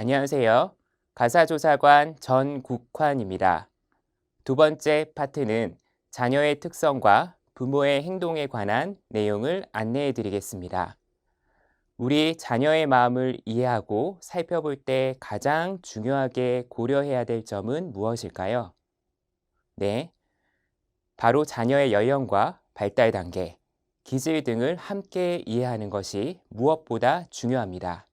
안녕하세요. 가사조사관 전국환입니다. 두 번째 파트는 자녀의 특성과 부모의 행동에 관한 내용을 안내해 드리겠습니다. 우리 자녀의 마음을 이해하고 살펴볼 때 가장 중요하게 고려해야 될 점은 무엇일까요? 네. 바로 자녀의 연령과 발달 단계, 기질 등을 함께 이해하는 것이 무엇보다 중요합니다.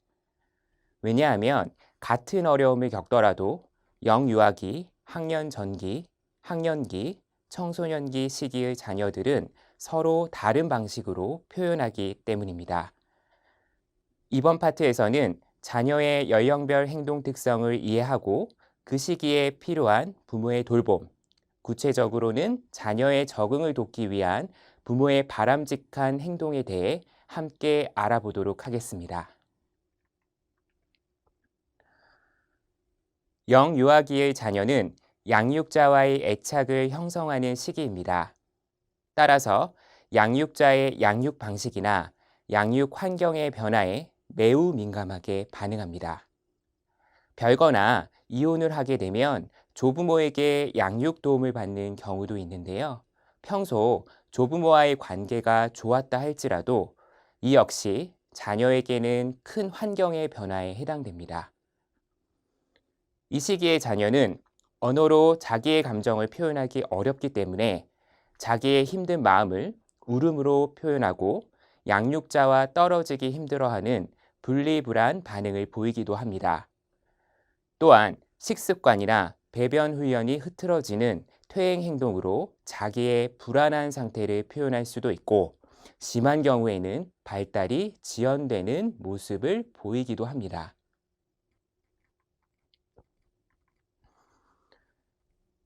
왜냐하면 같은 어려움을 겪더라도 영유아기, 학년 전기, 학년기, 청소년기 시기의 자녀들은 서로 다른 방식으로 표현하기 때문입니다. 이번 파트에서는 자녀의 연령별 행동 특성을 이해하고 그 시기에 필요한 부모의 돌봄, 구체적으로는 자녀의 적응을 돕기 위한 부모의 바람직한 행동에 대해 함께 알아보도록 하겠습니다. 영 유아기의 자녀는 양육자와의 애착을 형성하는 시기입니다. 따라서 양육자의 양육 방식이나 양육 환경의 변화에 매우 민감하게 반응합니다. 별거나 이혼을 하게 되면 조부모에게 양육 도움을 받는 경우도 있는데요. 평소 조부모와의 관계가 좋았다 할지라도 이 역시 자녀에게는 큰 환경의 변화에 해당됩니다. 이 시기의 자녀는 언어로 자기의 감정을 표현하기 어렵기 때문에 자기의 힘든 마음을 울음으로 표현하고 양육자와 떨어지기 힘들어하는 분리불안 반응을 보이기도 합니다. 또한 식습관이나 배변 훈련이 흐트러지는 퇴행 행동으로 자기의 불안한 상태를 표현할 수도 있고 심한 경우에는 발달이 지연되는 모습을 보이기도 합니다.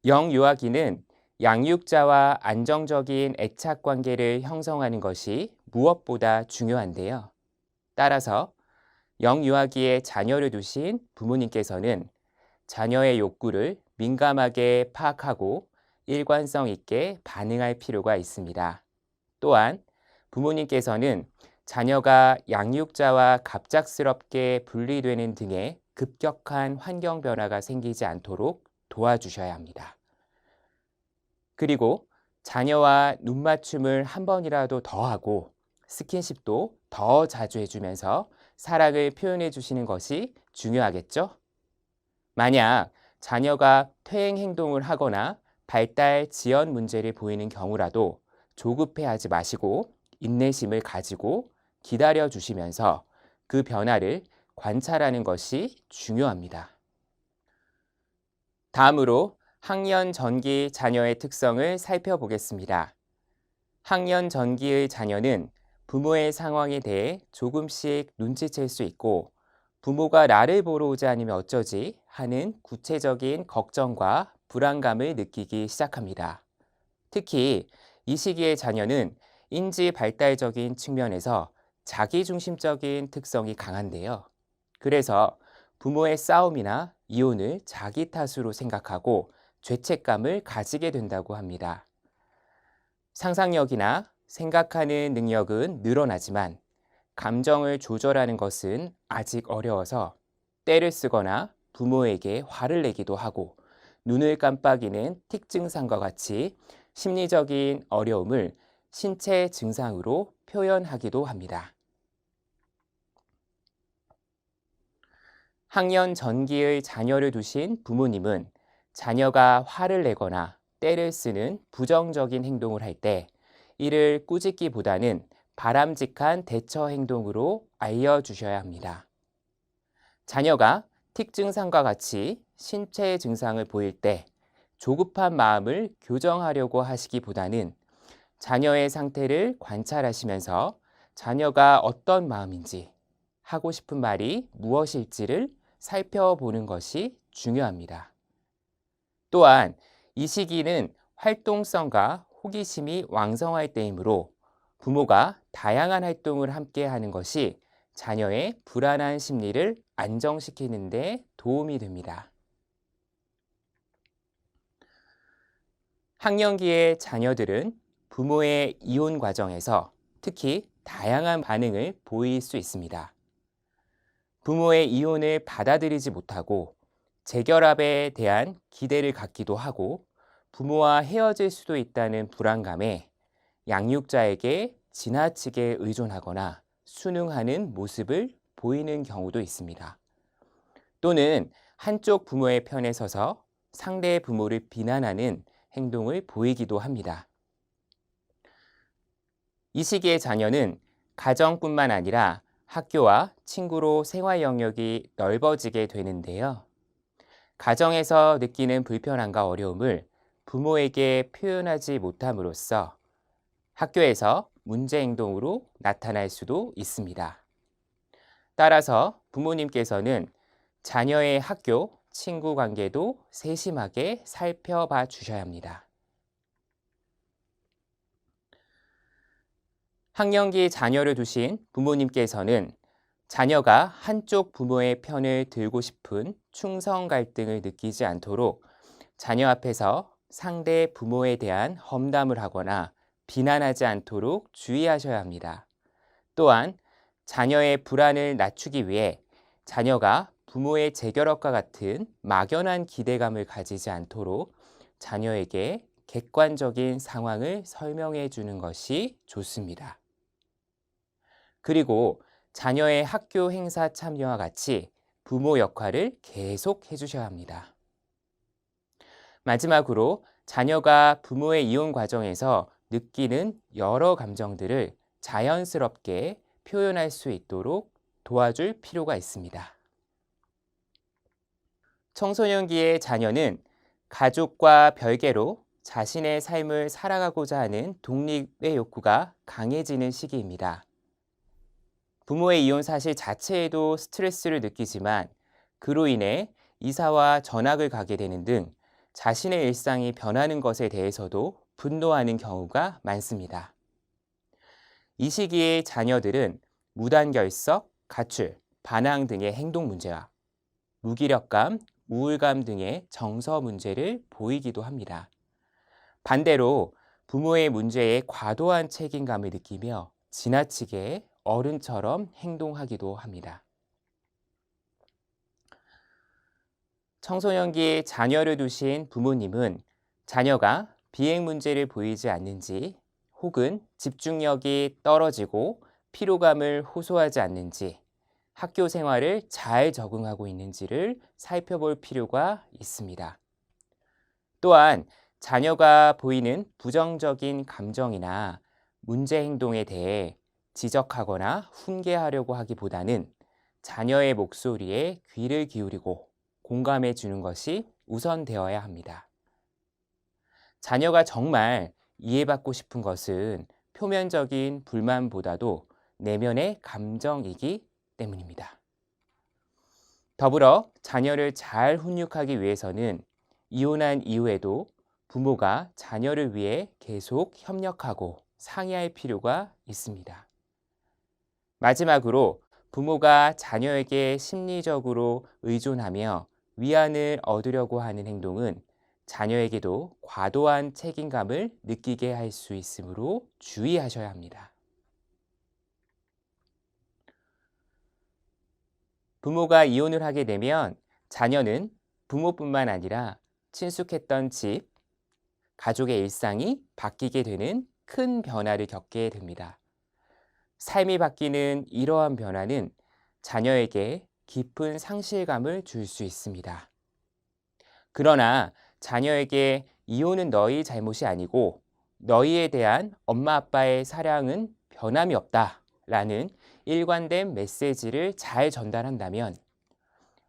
영유아기는 양육자와 안정적인 애착 관계를 형성하는 것이 무엇보다 중요한데요. 따라서 영유아기에 자녀를 두신 부모님께서는 자녀의 욕구를 민감하게 파악하고 일관성 있게 반응할 필요가 있습니다. 또한 부모님께서는 자녀가 양육자와 갑작스럽게 분리되는 등의 급격한 환경 변화가 생기지 않도록 도와주셔야 합니다. 그리고 자녀와 눈 맞춤을 한 번이라도 더 하고 스킨십도 더 자주 해주면서 사랑을 표현해 주시는 것이 중요하겠죠? 만약 자녀가 퇴행 행동을 하거나 발달 지연 문제를 보이는 경우라도 조급해 하지 마시고 인내심을 가지고 기다려 주시면서 그 변화를 관찰하는 것이 중요합니다. 다음으로 학년 전기 자녀의 특성을 살펴보겠습니다. 학년 전기의 자녀는 부모의 상황에 대해 조금씩 눈치챌 수 있고 부모가 나를 보러 오지 않으면 어쩌지 하는 구체적인 걱정과 불안감을 느끼기 시작합니다. 특히 이 시기의 자녀는 인지 발달적인 측면에서 자기중심적인 특성이 강한데요. 그래서 부모의 싸움이나 이혼을 자기 탓으로 생각하고 죄책감을 가지게 된다고 합니다. 상상력이나 생각하는 능력은 늘어나지만 감정을 조절하는 것은 아직 어려워서 때를 쓰거나 부모에게 화를 내기도 하고 눈을 깜빡이는 틱 증상과 같이 심리적인 어려움을 신체 증상으로 표현하기도 합니다. 학년 전기의 자녀를 두신 부모님은 자녀가 화를 내거나 때를 쓰는 부정적인 행동을 할 때 이를 꾸짖기보다는 바람직한 대처 행동으로 알려주셔야 합니다. 자녀가 틱 증상과 같이 신체 증상을 보일 때 조급한 마음을 교정하려고 하시기보다는 자녀의 상태를 관찰하시면서 자녀가 어떤 마음인지 하고 싶은 말이 무엇일지를 살펴보는 것이 중요합니다. 또한 이 시기는 활동성과 호기심이 왕성할 때이므로 부모가 다양한 활동을 함께 하는 것이 자녀의 불안한 심리를 안정시키는 데 도움이 됩니다. 학년기의 자녀들은 부모의 이혼 과정에서 특히 다양한 반응을 보일 수 있습니다. 부모의 이혼을 받아들이지 못하고 재결합에 대한 기대를 갖기도 하고 부모와 헤어질 수도 있다는 불안감에 양육자에게 지나치게 의존하거나 순응하는 모습을 보이는 경우도 있습니다. 또는 한쪽 부모의 편에 서서 상대 부모를 비난하는 행동을 보이기도 합니다. 이 시기의 자녀는 가정뿐만 아니라 학교와 친구로 생활 영역이 넓어지게 되는데요. 가정에서 느끼는 불편함과 어려움을 부모에게 표현하지 못함으로써 학교에서 문제 행동으로 나타날 수도 있습니다. 따라서 부모님께서는 자녀의 학교, 친구 관계도 세심하게 살펴봐 주셔야 합니다. 학령기 자녀를 두신 부모님께서는 자녀가 한쪽 부모의 편을 들고 싶은 충성 갈등을 느끼지 않도록 자녀 앞에서 상대 부모에 대한 험담을 하거나 비난하지 않도록 주의하셔야 합니다. 또한 자녀의 불안을 낮추기 위해 자녀가 부모의 재결합과 같은 막연한 기대감을 가지지 않도록 자녀에게 객관적인 상황을 설명해 주는 것이 좋습니다. 그리고 자녀의 학교 행사 참여와 같이 부모 역할을 계속 해주셔야 합니다. 마지막으로 자녀가 부모의 이혼 과정에서 느끼는 여러 감정들을 자연스럽게 표현할 수 있도록 도와줄 필요가 있습니다. 청소년기의 자녀는 가족과 별개로 자신의 삶을 살아가고자 하는 독립의 욕구가 강해지는 시기입니다. 부모의 이혼 사실 자체에도 스트레스를 느끼지만 그로 인해 이사와 전학을 가게 되는 등 자신의 일상이 변하는 것에 대해서도 분노하는 경우가 많습니다. 이 시기에 자녀들은 무단결석, 가출, 반항 등의 행동 문제와 무기력감, 우울감 등의 정서 문제를 보이기도 합니다. 반대로 부모의 문제에 과도한 책임감을 느끼며 지나치게 어른처럼 행동하기도 합니다. 청소년기에 자녀를 두신 부모님은 자녀가 비행 문제를 보이지 않는지 혹은 집중력이 떨어지고 피로감을 호소하지 않는지 학교 생활을 잘 적응하고 있는지를 살펴볼 필요가 있습니다. 또한 자녀가 보이는 부정적인 감정이나 문제 행동에 대해 지적하거나 훈계하려고 하기보다는 자녀의 목소리에 귀를 기울이고 공감해 주는 것이 우선되어야 합니다. 자녀가 정말 이해받고 싶은 것은 표면적인 불만보다도 내면의 감정이기 때문입니다. 더불어 자녀를 잘 훈육하기 위해서는 이혼한 이후에도 부모가 자녀를 위해 계속 협력하고 상의할 필요가 있습니다. 마지막으로 부모가 자녀에게 심리적으로 의존하며 위안을 얻으려고 하는 행동은 자녀에게도 과도한 책임감을 느끼게 할 수 있으므로 주의하셔야 합니다. 부모가 이혼을 하게 되면 자녀는 부모뿐만 아니라 친숙했던 집, 가족의 일상이 바뀌게 되는 큰 변화를 겪게 됩니다. 삶이 바뀌는 이러한 변화는 자녀에게 깊은 상실감을 줄 수 있습니다. 그러나 자녀에게 이혼은 너희 잘못이 아니고 너희에 대한 엄마 아빠의 사랑은 변함이 없다 라는 일관된 메시지를 잘 전달한다면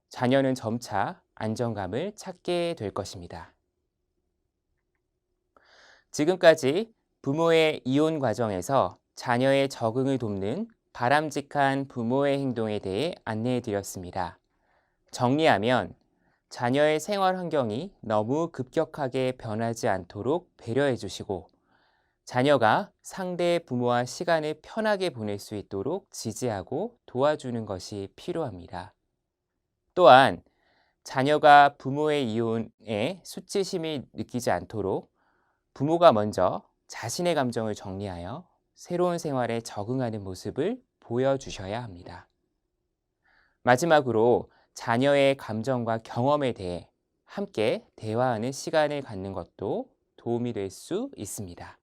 자녀는 점차 안정감을 찾게 될 것입니다. 지금까지 부모의 이혼 과정에서 자녀의 적응을 돕는 바람직한 부모의 행동에 대해 안내해 드렸습니다. 정리하면 자녀의 생활 환경이 너무 급격하게 변하지 않도록 배려해 주시고 자녀가 상대 부모와 시간을 편하게 보낼 수 있도록 지지하고 도와주는 것이 필요합니다. 또한 자녀가 부모의 이혼에 수치심이 느끼지 않도록 부모가 먼저 자신의 감정을 정리하여 새로운 생활에 적응하는 모습을 보여주셔야 합니다. 마지막으로 자녀의 감정과 경험에 대해 함께 대화하는 시간을 갖는 것도 도움이 될 수 있습니다.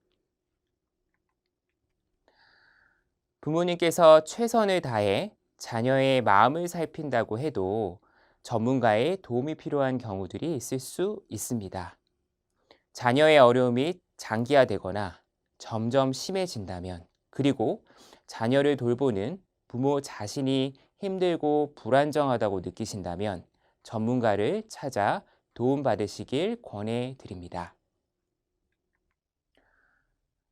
부모님께서 최선을 다해 자녀의 마음을 살핀다고 해도 전문가의 도움이 필요한 경우들이 있을 수 있습니다. 자녀의 어려움이 장기화되거나 점점 심해진다면, 그리고 자녀를 돌보는 부모 자신이 힘들고 불안정하다고 느끼신다면 전문가를 찾아 도움받으시길 권해드립니다.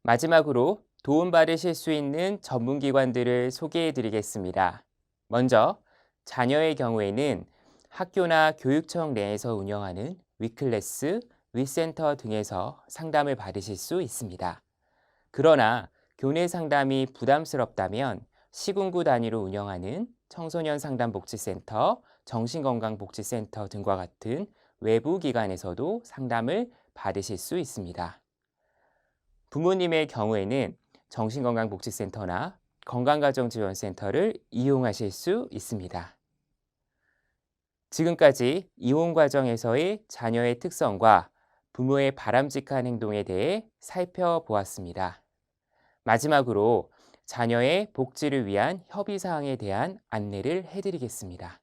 마지막으로 도움받으실 수 있는 전문기관들을 소개해 드리겠습니다. 먼저 자녀의 경우에는 학교나 교육청 내에서 운영하는 위클래스, 위센터 등에서 상담을 받으실 수 있습니다. 그러나 교내 상담이 부담스럽다면 시군구 단위로 운영하는 청소년 상담복지센터, 정신건강복지센터 등과 같은 외부 기관에서도 상담을 받으실 수 있습니다. 부모님의 경우에는 정신건강복지센터나 건강가정지원센터를 이용하실 수 있습니다. 지금까지 이혼 과정에서의 자녀의 특성과 부모의 바람직한 행동에 대해 살펴보았습니다. 마지막으로 자녀의 복지를 위한 협의사항에 대한 안내를 해드리겠습니다.